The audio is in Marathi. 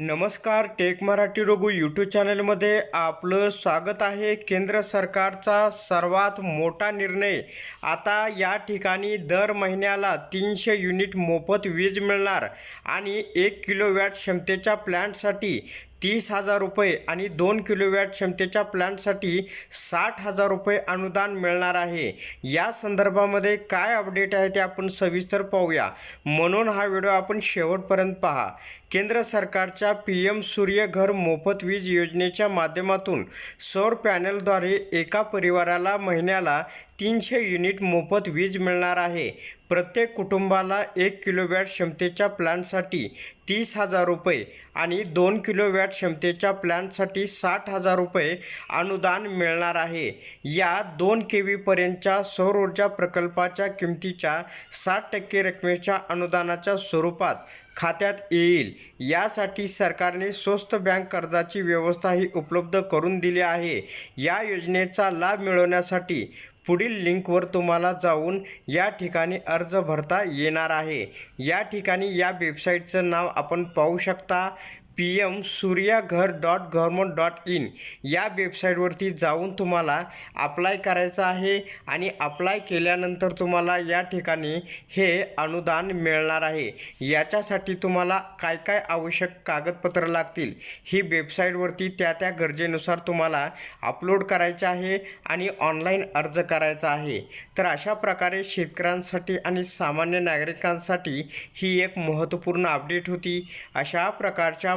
नमस्कार टेक मराठी रघू यूट्यूब चॅनलमध्ये आपलं स्वागत आहे. केंद्र सरकारचा सर्वात मोठा निर्णय. आता या ठिकाणी दर महिन्याला तीनशे युनिट मोफत वीज मिळणार आणि एक किलोवॅट क्षमतेच्या प्लॅन्टसाठी तीस हजार रुपये आणि दोन किलोवॅट क्षमतेच्या प्लॅनसाठी साठ हजार रुपये अनुदान मिळणार आहे. या संदर्भामध्ये काय अपडेट आहे ते आपण सविस्तर पाहूया. म्हणून हा व्हिडिओ आपण शेवटपर्यंत पहा. केंद्र सरकारच्या पी एम सूर्यघर मोफत वीज योजनेच्या माध्यमातून सौर पॅनलद्वारे एका परिवाराला महिन्याला तीनशे युनिट मोफत वीज मिळणार आहे. प्रत्येक कुटुंबाला एक किलोवॅट क्षमतेच्या प्लॅनसाठी तीस हजार रुपये आणि दोन किलोवॅट क्षमतेच्या प्लॅनसाठी साठ हजार रुपये अनुदान मिळणार आहे. या दोन के व्हीपर्यंतच्या सौर ऊर्जा प्रकल्पाच्या किमतीच्या साठ टक्के रकमेच्या अनुदानाच्या स्वरूपात खात्यात येईल. यासाठी सरकारने स्वस्त बँक कर्जाची व्यवस्थाही उपलब्ध करून दिली आहे. या योजनेचा लाभ मिळवण्यासाठी पुढील लिंकवर तुम्हाला जाऊन या ठिकाणी अर्ज भरता येणार आहे. या ठिकाणी या वेबसाईटचं नाव आपण पाहू शकता. P M Suryaghar dot government dot in या वेबसाईटवरती जाऊन तुम्हाला अप्लाय करायचं आहे आणि अप्लाय केल्यानंतर तुम्हाला या ठिकाणी हे अनुदान मिळणार आहे. याच्यासाठी तुम्हाला काय काय आवश्यक कागदपत्र लागतील ही वेबसाईटवरती त्या त्या गरजेनुसार तुम्हाला अपलोड करायचे आहे आणि ऑनलाईन अर्ज करायचा आहे. तर अशा प्रकारे शेतकऱ्यांसाठी आणि सामान्य नागरिकांसाठी ही एक महत्त्वपूर्ण अपडेट होती. अशा प्रकारच्या